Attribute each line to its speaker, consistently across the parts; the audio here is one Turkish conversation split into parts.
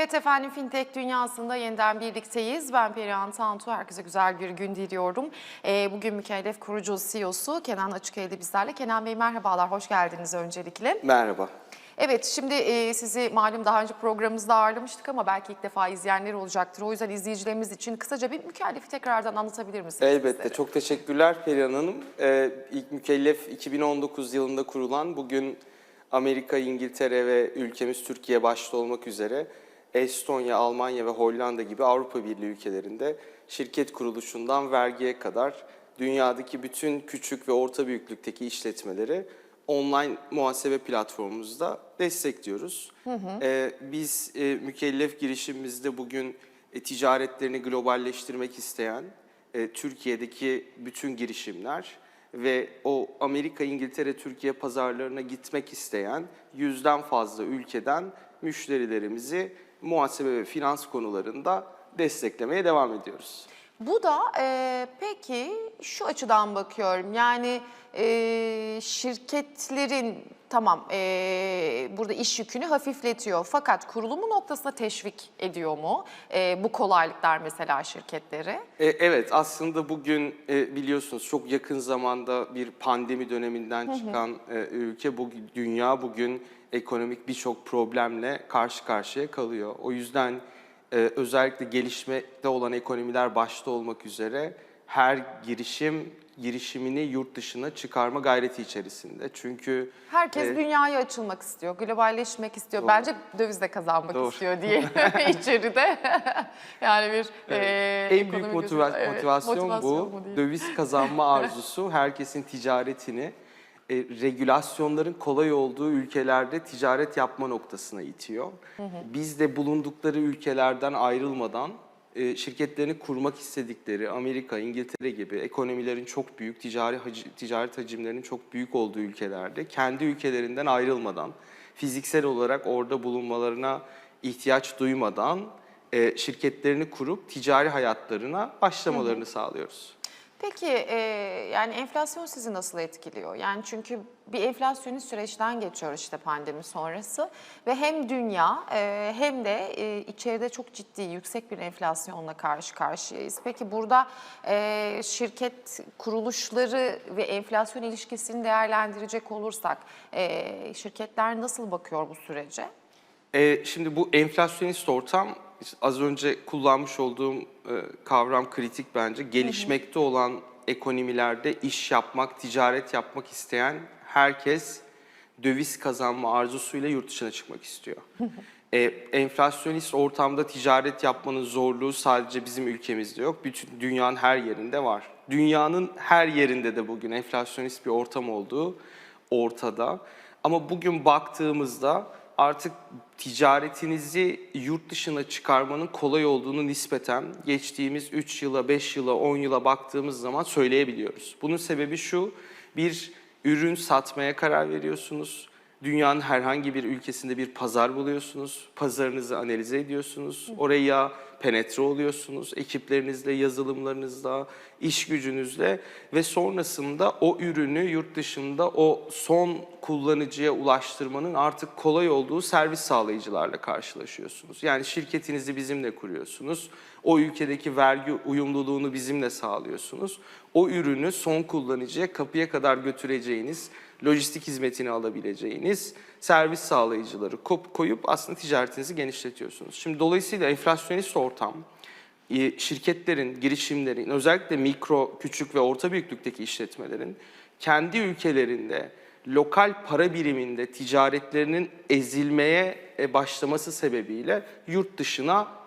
Speaker 1: Evet efendim fintech dünyasında yeniden birlikteyiz. Ben Perihan Tantu. Herkese güzel bir gün diliyorum. Ee, bugün Mükellef kurucu CEO'su Kenan Açıkaylı bizlerle. Kenan Bey merhabalar, hoş geldiniz öncelikle.
Speaker 2: Merhaba.
Speaker 1: Evet şimdi e, sizi malum daha önce programımızda ağırlamıştık ama belki ilk defa izleyenler olacaktır. O yüzden izleyicilerimiz için kısaca bir mükellefi tekrardan anlatabilir misiniz?
Speaker 2: Elbette.
Speaker 1: bizlere?
Speaker 2: Çok teşekkürler Perihan Hanım. Ee, ilk mükellef 2019 yılında kurulan bugün Amerika, İngiltere ve ülkemiz Türkiye başta olmak üzere Estonya, Almanya ve Hollanda gibi Avrupa Birliği ülkelerinde şirket kuruluşundan vergiye kadar dünyadaki bütün küçük ve orta büyüklükteki işletmeleri online muhasebe platformumuzda destekliyoruz. Ee, biz e, mükellef girişimimizde bugün e, ticaretlerini globalleştirmek isteyen e, Türkiye'deki bütün girişimler ve o Amerika, İngiltere, Türkiye pazarlarına gitmek isteyen yüzden fazla ülkeden müşterilerimizi muhasebe ve finans konularında desteklemeye devam ediyoruz.
Speaker 1: Bu da e, peki şu açıdan bakıyorum yani e, şirketlerin tamam e, burada iş yükünü hafifletiyor fakat kurulumu noktasında teşvik ediyor mu e, bu kolaylıklar mesela şirketleri?
Speaker 2: E, Evet aslında bugün e, biliyorsunuz çok yakın zamanda bir pandemi döneminden çıkan e, ülke bu dünya bugün ekonomik birçok problemle karşı karşıya kalıyor. O yüzden e, özellikle gelişmekte olan ekonomiler başta olmak üzere her girişim girişimini yurt dışına çıkarma gayreti içerisinde. Çünkü
Speaker 1: Herkes
Speaker 2: e,
Speaker 1: dünyaya açılmak istiyor, globalleşmek istiyor.
Speaker 2: Doğru.
Speaker 1: Bence döviz de kazanmak
Speaker 2: Doğru.
Speaker 1: istiyor diye içeride. yani bir e,
Speaker 2: en büyük motiva-
Speaker 1: gözü- evet,
Speaker 2: motivasyon,
Speaker 1: motivasyon
Speaker 2: bu.
Speaker 1: değil.
Speaker 2: Döviz kazanma arzusu herkesin ticaretini e, regülasyonların kolay olduğu ülkelerde ticaret yapma noktasına itiyor. Biz de bulundukları ülkelerden ayrılmadan e, şirketlerini kurmak istedikleri Amerika, İngiltere gibi ekonomilerin çok büyük, ticari hac- ticaret hacimlerinin çok büyük olduğu ülkelerde kendi ülkelerinden ayrılmadan, fiziksel olarak orada bulunmalarına ihtiyaç duymadan e, şirketlerini kurup ticari hayatlarına başlamalarını sağlıyoruz.
Speaker 1: Peki e, yani enflasyon sizi nasıl etkiliyor? Yani çünkü bir enflasyonist süreçten geçiyoruz işte pandemi sonrası ve hem dünya e, hem de e, içeride çok ciddi yüksek bir enflasyonla karşı karşıyayız. Peki burada e, şirket kuruluşları ve enflasyon ilişkisini değerlendirecek olursak e, şirketler nasıl bakıyor bu sürece?
Speaker 2: E, şimdi bu enflasyonist ortam az önce kullanmış olduğum e, kavram kritik bence. Gelişmekte olan ekonomilerde iş yapmak, ticaret yapmak isteyen herkes döviz kazanma arzusuyla yurt dışına çıkmak istiyor. e, enflasyonist ortamda ticaret yapmanın zorluğu sadece bizim ülkemizde yok. Bütün dünyanın her yerinde var. Dünyanın her yerinde de bugün enflasyonist bir ortam olduğu ortada. Ama bugün baktığımızda artık ticaretinizi yurt dışına çıkarmanın kolay olduğunu nispeten geçtiğimiz 3 yıla, 5 yıla, 10 yıla baktığımız zaman söyleyebiliyoruz. Bunun sebebi şu, bir ürün satmaya karar veriyorsunuz. Dünyanın herhangi bir ülkesinde bir pazar buluyorsunuz. Pazarınızı analize ediyorsunuz. Oraya penetre oluyorsunuz. Ekiplerinizle, yazılımlarınızla, iş gücünüzle ve sonrasında o ürünü yurt dışında o son kullanıcıya ulaştırmanın artık kolay olduğu servis sağlayıcılarla karşılaşıyorsunuz. Yani şirketinizi bizimle kuruyorsunuz. O ülkedeki vergi uyumluluğunu bizimle sağlıyorsunuz. O ürünü son kullanıcıya kapıya kadar götüreceğiniz, lojistik hizmetini alabileceğiniz servis sağlayıcıları koyup aslında ticaretinizi genişletiyorsunuz. Şimdi dolayısıyla enflasyonist ortam e, şirketlerin, girişimlerin, özellikle mikro, küçük ve orta büyüklükteki işletmelerin kendi ülkelerinde lokal para biriminde ticaretlerinin ezilmeye e, başlaması sebebiyle yurt dışına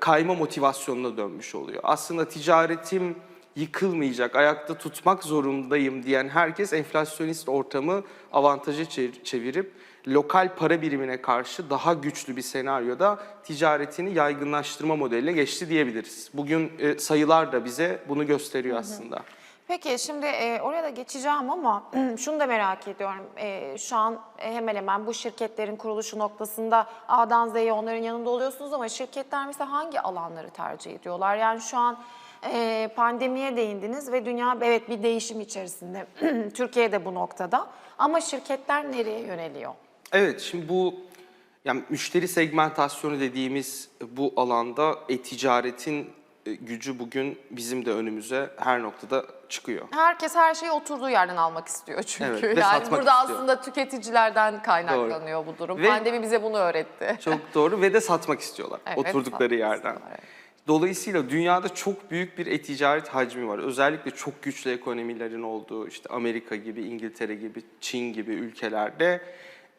Speaker 2: kayma motivasyonuna dönmüş oluyor. Aslında ticaretim yıkılmayacak, ayakta tutmak zorundayım diyen herkes enflasyonist ortamı avantaja çevir- çevirip lokal para birimine karşı daha güçlü bir senaryoda ticaretini yaygınlaştırma modeline geçti diyebiliriz. Bugün e, sayılar da bize bunu gösteriyor aslında.
Speaker 1: Peki şimdi e, oraya da geçeceğim ama şunu da merak ediyorum. E, şu an hemen hemen bu şirketlerin kuruluşu noktasında A'dan Z'ye onların yanında oluyorsunuz ama şirketler mesela hangi alanları tercih ediyorlar? Yani şu an e, pandemiye değindiniz ve dünya evet bir değişim içerisinde. Türkiye de bu noktada ama şirketler nereye yöneliyor?
Speaker 2: Evet, şimdi bu Yani müşteri segmentasyonu dediğimiz bu alanda e-ticaretin gücü bugün bizim de önümüze her noktada çıkıyor.
Speaker 1: Herkes her şeyi oturduğu yerden almak istiyor çünkü.
Speaker 2: Evet, ve
Speaker 1: yani burada
Speaker 2: istiyor.
Speaker 1: aslında tüketicilerden kaynaklanıyor bu durum.
Speaker 2: Ve-
Speaker 1: Pandemi bize bunu öğretti.
Speaker 2: Çok doğru ve de satmak istiyorlar
Speaker 1: Evet,
Speaker 2: oturdukları yerden.
Speaker 1: evet.
Speaker 2: Dolayısıyla dünyada çok büyük bir e-ticaret hacmi var. Özellikle çok güçlü ekonomilerin olduğu işte Amerika gibi, İngiltere gibi, Çin gibi ülkelerde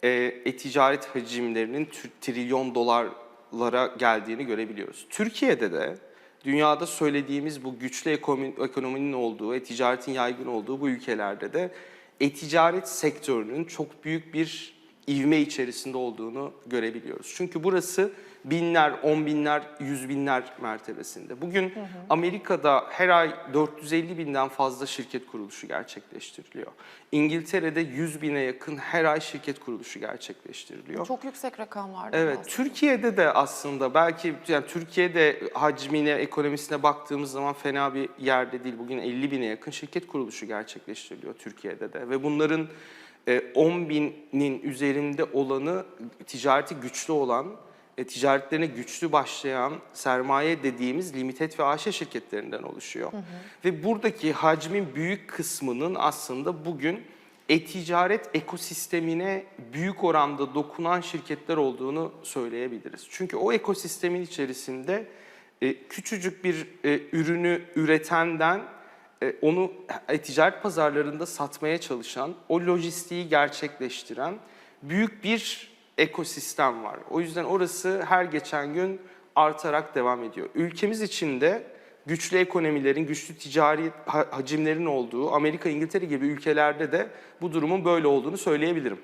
Speaker 2: e, e-ticaret hacimlerinin tr- trilyon dolarlara geldiğini görebiliyoruz. Türkiye'de de dünyada söylediğimiz bu güçlü ekonomi, ekonominin olduğu, e-ticaretin yaygın olduğu bu ülkelerde de e-ticaret sektörünün çok büyük bir ivme içerisinde olduğunu görebiliyoruz. Çünkü burası binler, on binler, yüz binler mertebesinde. Bugün Amerika'da her ay 450 binden fazla şirket kuruluşu gerçekleştiriliyor. İngiltere'de 100 bine yakın her ay şirket kuruluşu gerçekleştiriliyor.
Speaker 1: Çok yüksek rakamlar.
Speaker 2: Evet, Türkiye'de de aslında belki yani Türkiye'de hacmine, ekonomisine baktığımız zaman fena bir yerde değil. Bugün 50 bine yakın şirket kuruluşu gerçekleştiriliyor Türkiye'de de ve bunların e, 10 binin üzerinde olanı ticareti güçlü olan, e, ticaretlerine güçlü başlayan sermaye dediğimiz limited ve AŞ şirketlerinden oluşuyor. Ve buradaki hacmin büyük kısmının aslında bugün e-ticaret ekosistemine büyük oranda dokunan şirketler olduğunu söyleyebiliriz. Çünkü o ekosistemin içerisinde e, küçücük bir e, ürünü üretenden e, onu e-ticaret pazarlarında satmaya çalışan, o lojistiği gerçekleştiren büyük bir ekosistem var. O yüzden orası her geçen gün artarak devam ediyor. Ülkemiz içinde güçlü ekonomilerin, güçlü ticari ha- hacimlerin olduğu Amerika, İngiltere gibi ülkelerde de bu durumun böyle olduğunu söyleyebilirim.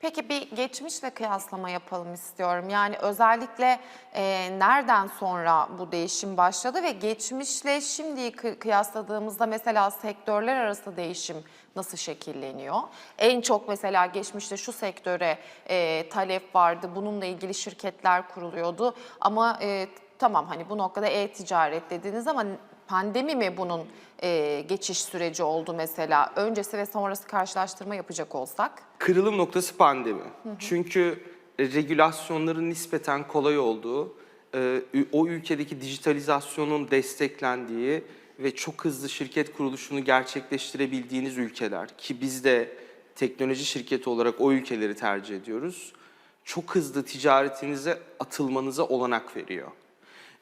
Speaker 1: Peki bir geçmişle kıyaslama yapalım istiyorum. Yani özellikle e, nereden sonra bu değişim başladı ve geçmişle şimdiyi kı- kıyasladığımızda mesela sektörler arası değişim nasıl şekilleniyor? En çok mesela geçmişte şu sektöre e, talep vardı, bununla ilgili şirketler kuruluyordu ama e, tamam hani bu noktada e-ticaret dediniz ama pandemi mi bunun e, geçiş süreci oldu mesela? Öncesi ve sonrası karşılaştırma yapacak olsak?
Speaker 2: Kırılım noktası pandemi. Çünkü e, regülasyonların nispeten kolay olduğu, e, o ülkedeki dijitalizasyonun desteklendiği ve çok hızlı şirket kuruluşunu gerçekleştirebildiğiniz ülkeler ki biz de teknoloji şirketi olarak o ülkeleri tercih ediyoruz. Çok hızlı ticaretinize atılmanıza olanak veriyor.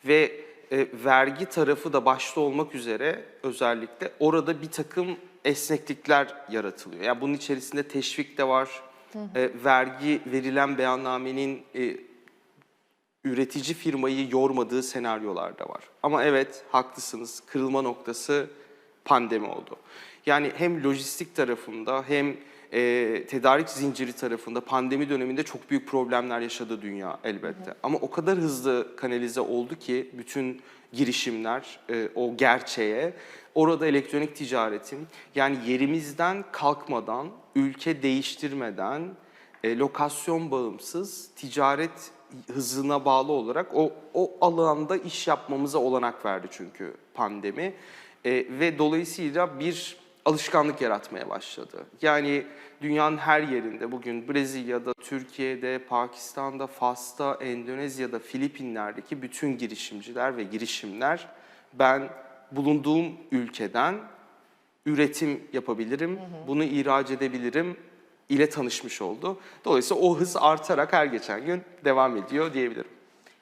Speaker 2: Ve e, vergi tarafı da başta olmak üzere özellikle orada bir takım esneklikler yaratılıyor. Yani bunun içerisinde teşvik de var. E, vergi verilen beyannamenin e, üretici firmayı yormadığı senaryolar da var. Ama evet haklısınız kırılma noktası pandemi oldu. Yani hem lojistik tarafında hem e, tedarik zinciri tarafında pandemi döneminde çok büyük problemler yaşadı dünya elbette. Ama o kadar hızlı kanalize oldu ki bütün girişimler e, o gerçeğe orada elektronik ticaretin yani yerimizden kalkmadan, ülke değiştirmeden, e, lokasyon bağımsız ticaret hızına bağlı olarak o o alanda iş yapmamıza olanak verdi çünkü pandemi E, ve dolayısıyla bir alışkanlık yaratmaya başladı. Yani dünyanın her yerinde bugün Brezilya'da, Türkiye'de, Pakistan'da, Fas'ta, Endonezya'da, Filipinler'deki bütün girişimciler ve girişimler ben bulunduğum ülkeden üretim yapabilirim, bunu ihraç edebilirim ile tanışmış oldu. Dolayısıyla o hız artarak her geçen gün devam ediyor diyebilirim.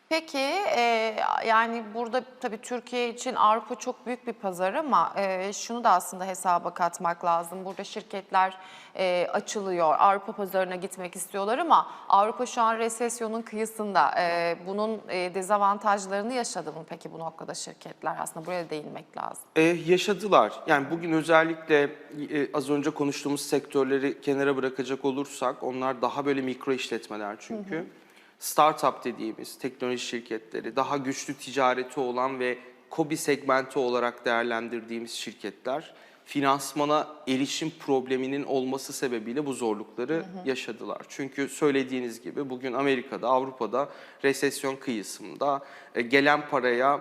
Speaker 1: Peki e, yani burada tabii Türkiye için Avrupa çok büyük bir pazar ama e, şunu da aslında hesaba katmak lazım. Burada şirketler e, açılıyor, Avrupa pazarına gitmek istiyorlar ama Avrupa şu an resesyonun kıyısında. E, bunun e, dezavantajlarını yaşadı mı peki bu noktada şirketler? Aslında buraya değinmek lazım.
Speaker 2: E, yaşadılar. Yani bugün özellikle e, az önce konuştuğumuz sektörleri kenara bırakacak olursak onlar daha böyle mikro işletmeler çünkü. Startup dediğimiz teknoloji şirketleri, daha güçlü ticareti olan ve KOBİ segmenti olarak değerlendirdiğimiz şirketler finansmana erişim probleminin olması sebebiyle bu zorlukları yaşadılar. Çünkü söylediğiniz gibi bugün Amerika'da, Avrupa'da resesyon kıyısında e, gelen paraya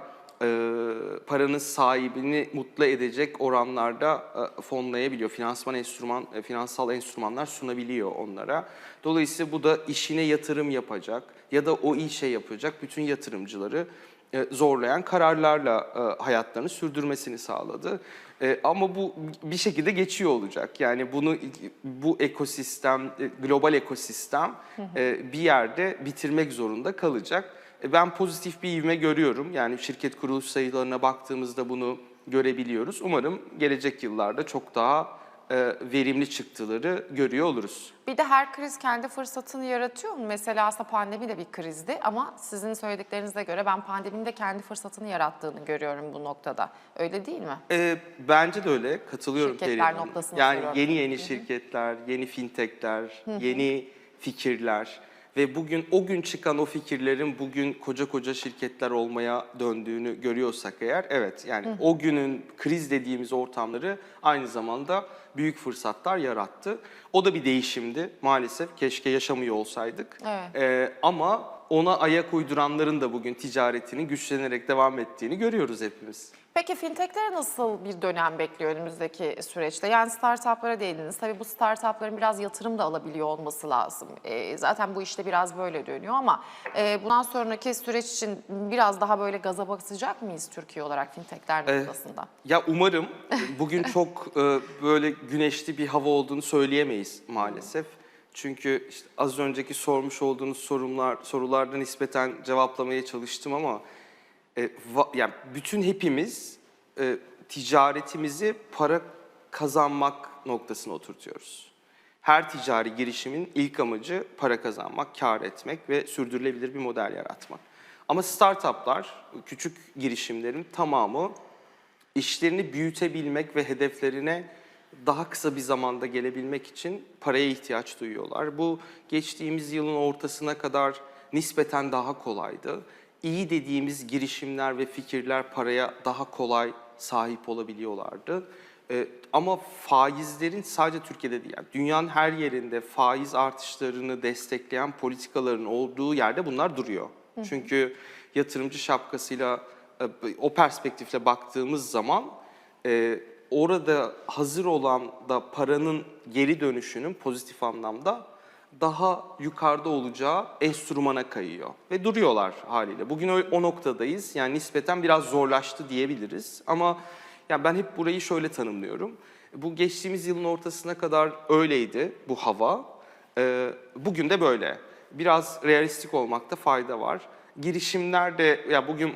Speaker 2: paranın sahibini mutlu edecek oranlarda e, fonlayabiliyor. Finansman enstrüman, e, finansal enstrümanlar sunabiliyor onlara. Dolayısıyla bu da işine yatırım yapacak ya da o işe yapacak bütün yatırımcıları e, zorlayan kararlarla e, hayatlarını sürdürmesini sağladı. E, ama bu bir şekilde geçiyor olacak. Yani bunu bu ekosistem, e, global ekosistem e, bir yerde bitirmek zorunda kalacak. E, Ben pozitif bir ivme görüyorum. Yani şirket kuruluş sayılarına baktığımızda bunu görebiliyoruz. Umarım gelecek yıllarda çok daha e, verimli çıktıları görüyor oluruz.
Speaker 1: Bir de her kriz kendi fırsatını yaratıyor mu? Mesela aslında pandemi de bir krizdi ama sizin söylediklerinize göre ben pandeminin de kendi fırsatını yarattığını görüyorum bu noktada. Öyle değil mi?
Speaker 2: E, bence de öyle. Katılıyorum
Speaker 1: Şirketler
Speaker 2: Hanım.
Speaker 1: noktasını
Speaker 2: Yani yeni yeni şirketler, yeni fintechler, yeni fikirler ve bugün o gün çıkan o fikirlerin bugün koca koca şirketler olmaya döndüğünü görüyorsak eğer evet yani o günün kriz dediğimiz ortamları aynı zamanda büyük fırsatlar yarattı. O da bir değişimdi maalesef. Keşke yaşamıyor olsaydık.
Speaker 1: Evet.
Speaker 2: Ee, ama ona ayak uyduranların da bugün ticaretini güçlenerek devam ettiğini görüyoruz hepimiz.
Speaker 1: Peki fintechlere nasıl bir dönem bekliyor önümüzdeki süreçte? Yani startuplara değindiniz. Tabii bu startupların biraz yatırım da alabiliyor olması lazım. Ee, zaten bu işte biraz böyle dönüyor ama e, bundan sonraki süreç için biraz daha böyle gaza basacak mıyız Türkiye olarak fintechler noktasında?
Speaker 2: Ya umarım bugün çok e, böyle güneşli bir hava olduğunu söyleyemeyiz maalesef. Çünkü işte az önceki sormuş olduğunuz sorunlar sorularda nispeten cevaplamaya çalıştım ama e, va- yani bütün hepimiz e, ticaretimizi para kazanmak noktasına oturtuyoruz. Her ticari girişimin ilk amacı para kazanmak, kar etmek ve sürdürülebilir bir model yaratmak. Ama startuplar, küçük girişimlerin tamamı işlerini büyütebilmek ve hedeflerine daha kısa bir zamanda gelebilmek için paraya ihtiyaç duyuyorlar. Bu geçtiğimiz yılın ortasına kadar nispeten daha kolaydı. İyi dediğimiz girişimler ve fikirler paraya daha kolay sahip olabiliyorlardı. Ee, ama faizlerin sadece Türkiye'de değil, yani dünyanın her yerinde faiz artışlarını destekleyen politikaların olduğu yerde bunlar duruyor. Çünkü yatırımcı şapkasıyla e, o perspektifle baktığımız zaman e, orada hazır olan da paranın geri dönüşünün pozitif anlamda daha yukarıda olacağı enstrümana kayıyor ve duruyorlar haliyle. Bugün o, noktadayız. Yani nispeten biraz zorlaştı diyebiliriz. Ama yani ben hep burayı şöyle tanımlıyorum. Bu geçtiğimiz yılın ortasına kadar öyleydi bu hava. Ee, bugün de böyle. Biraz realistik olmakta fayda var. Girişimler de ya bugün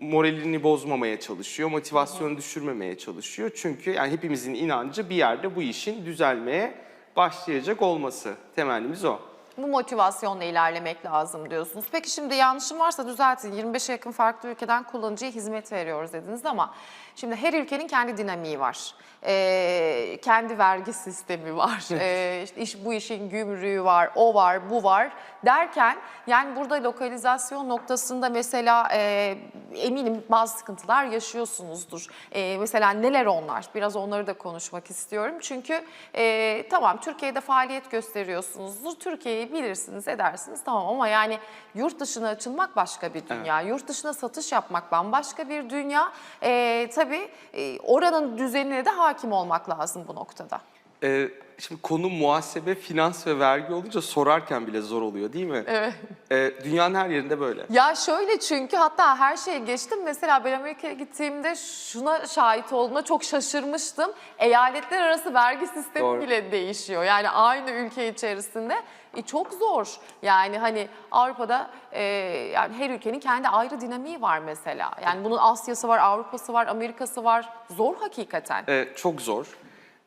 Speaker 2: moralini bozmamaya çalışıyor, motivasyonu düşürmemeye çalışıyor. Çünkü yani hepimizin inancı bir yerde bu işin düzelmeye başlayacak olması. Temennimiz o.
Speaker 1: Bu motivasyonla ilerlemek lazım diyorsunuz. Peki şimdi yanlışım varsa düzeltin. 25'e yakın farklı ülkeden kullanıcıya hizmet veriyoruz dediniz ama şimdi her ülkenin kendi dinamiği var. Ee, kendi vergi sistemi var. Ee, işte iş, bu işin gümrüğü var, o var, bu var derken yani burada lokalizasyon noktasında mesela e, eminim bazı sıkıntılar yaşıyorsunuzdur. E, mesela neler onlar? Biraz onları da konuşmak istiyorum. Çünkü e, tamam Türkiye'de faaliyet gösteriyorsunuzdur. Türkiye'yi bilirsiniz, edersiniz tamam ama yani yurt dışına açılmak başka bir dünya. Yurt dışına satış yapmak bambaşka bir dünya. E, tabii e, oranın düzenine de hakim olmak lazım bu noktada.
Speaker 2: Ee, şimdi konu muhasebe, finans ve vergi olunca sorarken bile zor oluyor değil mi?
Speaker 1: Evet.
Speaker 2: Ee, dünyanın her yerinde böyle.
Speaker 1: Ya şöyle çünkü hatta her şeye geçtim. Mesela ben Amerika'ya gittiğimde şuna şahit olduğumda çok şaşırmıştım. Eyaletler arası vergi sistemi
Speaker 2: Doğru.
Speaker 1: bile değişiyor. Yani aynı ülke içerisinde e, çok zor. Yani hani Avrupa'da e, yani her ülkenin kendi ayrı dinamiği var mesela. Yani bunun Asya'sı var, Avrupa'sı var, Amerika'sı var. Zor hakikaten.
Speaker 2: Ee, çok zor.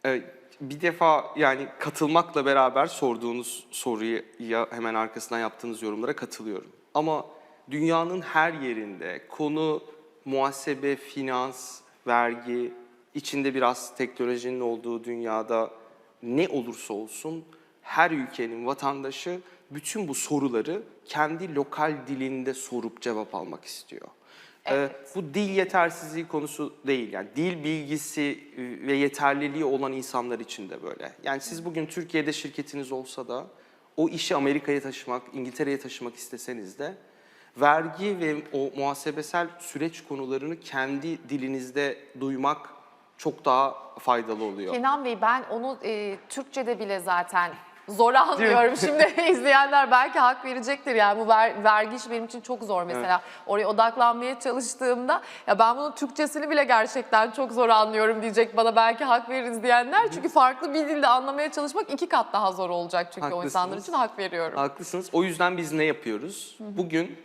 Speaker 2: Ee, bir defa yani katılmakla beraber sorduğunuz soruyu ya hemen arkasından yaptığınız yorumlara katılıyorum. Ama dünyanın her yerinde konu muhasebe, finans, vergi, içinde biraz teknolojinin olduğu dünyada ne olursa olsun her ülkenin vatandaşı bütün bu soruları kendi lokal dilinde sorup cevap almak istiyor. Ee,
Speaker 1: Evet.
Speaker 2: bu dil yetersizliği konusu değil. Yani dil bilgisi e, ve yeterliliği olan insanlar için de böyle. Yani siz bugün Türkiye'de şirketiniz olsa da o işi Amerika'ya taşımak, İngiltere'ye taşımak isteseniz de Vergi ve o muhasebesel süreç konularını kendi dilinizde duymak çok daha faydalı oluyor.
Speaker 1: Kenan Bey ben onu e, Türkçe'de bile zaten zor anlıyorum. Şimdi izleyenler belki hak verecektir yani bu ver- vergi işi benim için çok zor mesela. Oraya odaklanmaya çalıştığımda ya ben bunun Türkçesini bile gerçekten çok zor anlıyorum diyecek bana belki hak veririz diyenler. Çünkü farklı bir dilde anlamaya çalışmak iki kat daha zor olacak çünkü o
Speaker 2: Haklısınız.
Speaker 1: insanlar için hak veriyorum.
Speaker 2: Haklısınız. O yüzden biz ne yapıyoruz? Bugün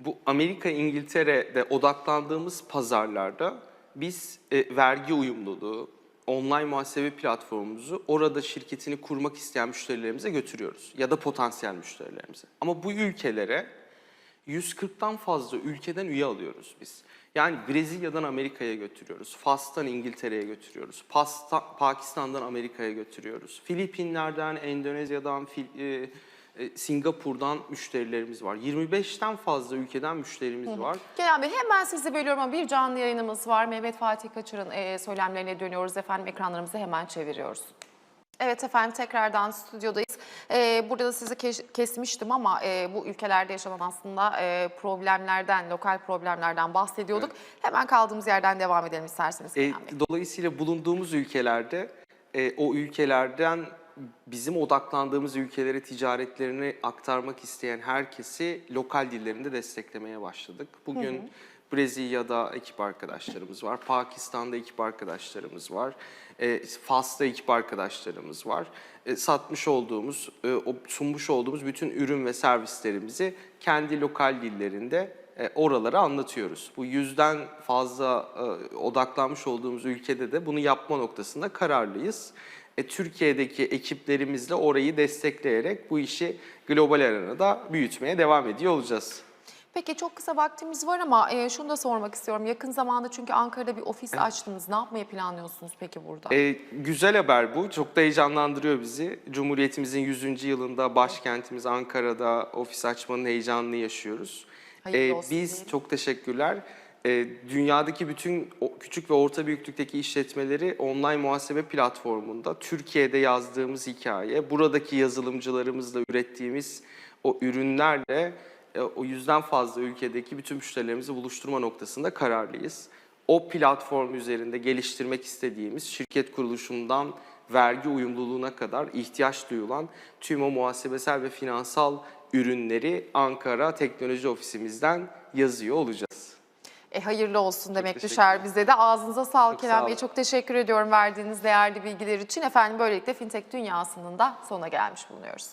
Speaker 2: bu Amerika, İngiltere'de odaklandığımız pazarlarda biz e, vergi uyumluluğu, online muhasebe platformumuzu orada şirketini kurmak isteyen müşterilerimize götürüyoruz. Ya da potansiyel müşterilerimize. Ama bu ülkelere 140'tan fazla ülkeden üye alıyoruz biz. Yani Brezilya'dan Amerika'ya götürüyoruz, Fas'tan İngiltere'ye götürüyoruz, Pasta- Pakistan'dan Amerika'ya götürüyoruz, Filipinler'den, Endonezya'dan, Fil- e, Singapur'dan müşterilerimiz var. 25'ten fazla ülkeden müşterimiz var.
Speaker 1: Kenan Bey hemen sizi bölüyorum ama bir canlı yayınımız var. Mehmet Fatih Kaçır'ın e, söylemlerine dönüyoruz efendim. Ekranlarımızı hemen çeviriyoruz. Evet efendim tekrardan stüdyodayız. Ee, burada da sizi kes- kesmiştim ama e, bu ülkelerde yaşanan aslında e, problemlerden, lokal problemlerden bahsediyorduk. Hemen kaldığımız yerden devam edelim isterseniz
Speaker 2: E,
Speaker 1: Kenan Bey.
Speaker 2: dolayısıyla bulunduğumuz ülkelerde e, o ülkelerden bizim odaklandığımız ülkelere ticaretlerini aktarmak isteyen herkesi lokal dillerinde desteklemeye başladık. Bugün Brezilya'da ekip arkadaşlarımız var, Pakistan'da ekip arkadaşlarımız var, e, Fas'ta ekip arkadaşlarımız var. E, satmış olduğumuz, e, sunmuş olduğumuz bütün ürün ve servislerimizi kendi lokal dillerinde e, oralara anlatıyoruz. Bu yüzden fazla e, odaklanmış olduğumuz ülkede de bunu yapma noktasında kararlıyız. E, Türkiye'deki ekiplerimizle orayı destekleyerek bu işi global arenada büyütmeye devam ediyor olacağız.
Speaker 1: Peki çok kısa vaktimiz var ama e, şunu da sormak istiyorum. Yakın zamanda çünkü Ankara'da bir ofis açtınız. Ne yapmayı planlıyorsunuz peki burada?
Speaker 2: E, güzel haber bu. Çok da heyecanlandırıyor bizi. Cumhuriyetimizin 100. yılında başkentimiz Ankara'da ofis açmanın heyecanını yaşıyoruz.
Speaker 1: Hayırlı olsun
Speaker 2: biz
Speaker 1: diyelim.
Speaker 2: çok teşekkürler. E, dünyadaki bütün küçük ve orta büyüklükteki işletmeleri online muhasebe platformunda Türkiye'de yazdığımız hikaye, buradaki yazılımcılarımızla ürettiğimiz o ürünlerle e, o yüzden fazla ülkedeki bütün müşterilerimizi buluşturma noktasında kararlıyız. O platform üzerinde geliştirmek istediğimiz şirket kuruluşundan vergi uyumluluğuna kadar ihtiyaç duyulan tüm o muhasebesel ve finansal ürünleri Ankara Teknoloji Ofisimizden yazıyor olacağız.
Speaker 1: E, hayırlı olsun demek
Speaker 2: teşekkür
Speaker 1: düşer bize de. Ağzınıza sağlık
Speaker 2: Çok
Speaker 1: Kenan Bey. Çok teşekkür ediyorum verdiğiniz değerli bilgiler için. Efendim böylelikle fintech dünyasının da sona gelmiş bulunuyoruz.